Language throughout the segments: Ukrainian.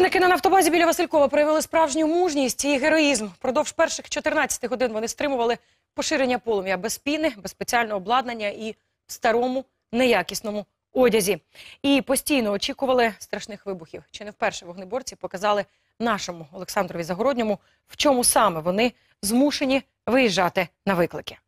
Пожежники на нафтобазі біля Василькова проявили справжню мужність і героїзм. Продовж перших 14 годин вони стримували поширення полум'я без піни, без спеціального обладнання і в старому неякісному одязі. І постійно очікували страшних вибухів. Чи не вперше вогнеборці показали нашому Олександрові Загородньому, в чому саме вони змушені виїжджати на виклики.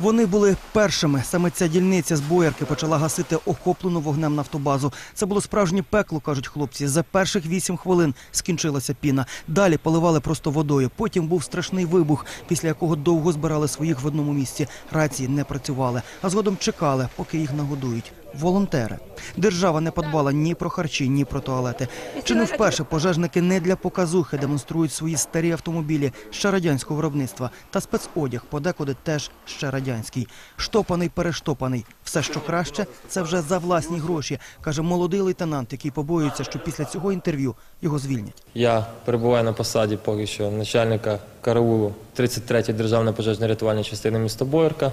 Вони були першими. Саме ця дільниця з боярки почала гасити охоплену вогнем нафтобазу. Це було справжнє пекло, кажуть хлопці. За перших вісім хвилин скінчилася піна. Далі поливали просто водою. Потім був страшний вибух, після якого довго збирали своїх в одному місці. Рації не працювали, а згодом чекали, поки їх нагодують. Волонтери. Держава не подбала ні про харчі, ні про туалети. Чи не вперше пожежники не для показухи демонструють свої старі автомобілі ще радянського виробництва та спецодяг подекуди теж ще радянський. Штопаний, перештопаний. Все, що краще, це вже за власні гроші, каже молодий лейтенант, який побоюється, що після цього інтерв'ю його звільнять. Я перебуваю на посаді поки що начальника караулу 33-ї державної пожежно-рятувальної частини міста Боярка.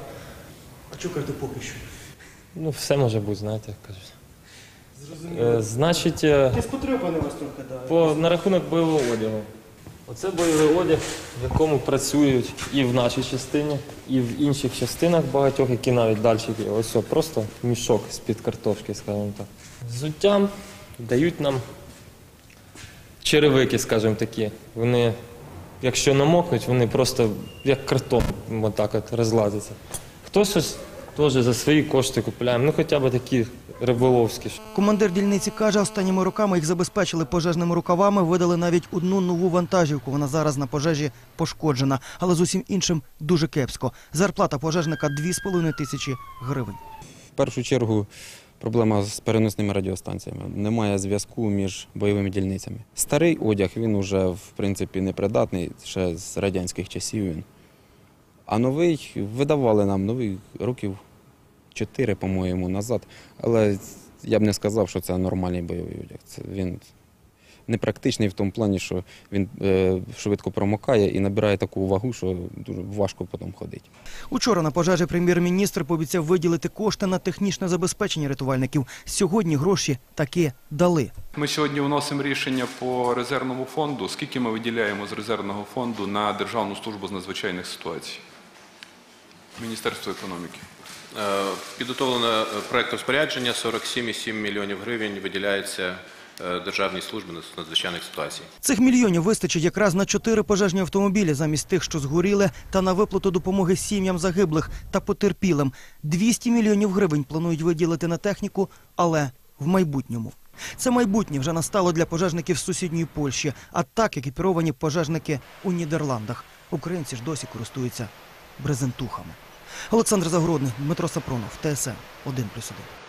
А чого кажете поки що? Ну, все може бути, знаєте, як кажуть. Е, значить, е, вас трохи, да. по, на рахунок бойового одягу. Оце бойовий одяг, в якому працюють і в нашій частині, і в інших частинах багатьох, які навіть далі є. Ось о, просто мішок з-під картошки, скажімо так. Взуттям дають нам черевики, скажімо такі. Вони, якщо намокнуть, вони просто як картон отак от розлазяться. Хтось щось теж за свої кошти купує, ну хоча б такі риболовські. Командир дільниці каже, останніми роками їх забезпечили пожежними рукавами, видали навіть одну нову вантажівку. Вона зараз на пожежі пошкоджена, але з усім іншим дуже кепсько. Зарплата пожежника 2,5 тисячі гривень. В першу чергу проблема з переносними радіостанціями. Немає зв'язку між бойовими дільницями. Старий одяг він уже в принципі непридатний, ще з радянських часів він. А новий видавали нам новий років 4, по-моєму, назад. Але я б не сказав, що це нормальний бойовий одяг. Це він непрактичний в тому плані, що він е, швидко промокає і набирає таку вагу, що дуже важко потім ходити. Учора на пожежі прем'єр-міністр пообіцяв виділити кошти на технічне забезпечення рятувальників. Сьогодні гроші таки дали. Ми сьогодні вносимо рішення по резервному фонду. Скільки ми виділяємо з резервного фонду на Державну службу з надзвичайних ситуацій? Міністерство економіки. Е, Підготовлено е, проект розпорядження 47,7 мільйонів гривень виділяється е, Державній службі з надзвичайних ситуацій. Цих мільйонів вистачить якраз на чотири пожежні автомобілі замість тих, що згоріли, та на виплату допомоги сім'ям загиблих та потерпілим. 200 мільйонів гривень планують виділити на техніку, але в майбутньому. Це майбутнє вже настало для пожежників з сусідньої Польщі, а так екіпіровані пожежники у Нідерландах. Українці ж досі користуються брезентухами. Олександр Загородний, Дмитро Сапронов, ТСН 1+,1.